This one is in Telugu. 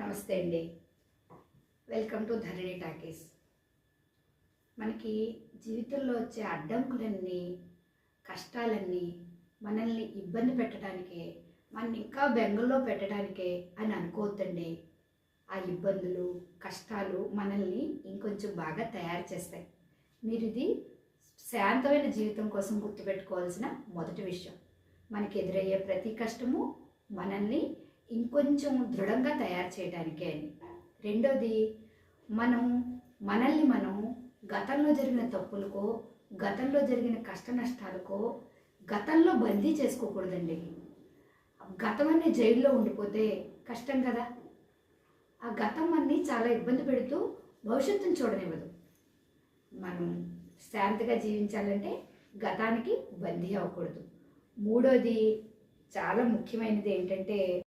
నమస్తే అండి. వెల్కమ్ టు ధరణి టాకీస్ మనకి జీవితంలో వచ్చే అడ్డంకులన్నీ కష్టాలన్నీ మనల్ని ఇబ్బంది పెట్టడానికే మన ఇంకా బెంగల్లో పెట్టడానికే అని అనుకోవద్దండి. ఆ ఇబ్బందులు కష్టాలు మనల్ని ఇంకొంచెం బాగా తయారు చేస్తాయి. మీరు ఇది శాంతమైన జీవితం కోసం గుర్తుపెట్టుకోవాల్సిన మొదటి విషయం. మనకి ఎదురయ్యే ప్రతి కష్టము మనల్ని ఇంకొంచెం దృఢంగా తయారు చేయడానికే అని రెండోది మనం మనల్ని మనం గతంలో జరిగిన తప్పులకో గతంలో జరిగిన కష్ట నష్టాలకో గతంలో బందీ చేసుకోకూడదండి. గతం అనే జైల్లో ఉండిపోతే కష్టం కదా. ఆ గతం అన్ని చాలా ఇబ్బంది పెడుతూ భవిష్యత్తును చూడనివ్వదు. మనం శాంతిగా జీవించాలంటే గతానికి బందీ అవ్వకూడదు. మూడోది చాలా ముఖ్యమైనది ఏంటంటే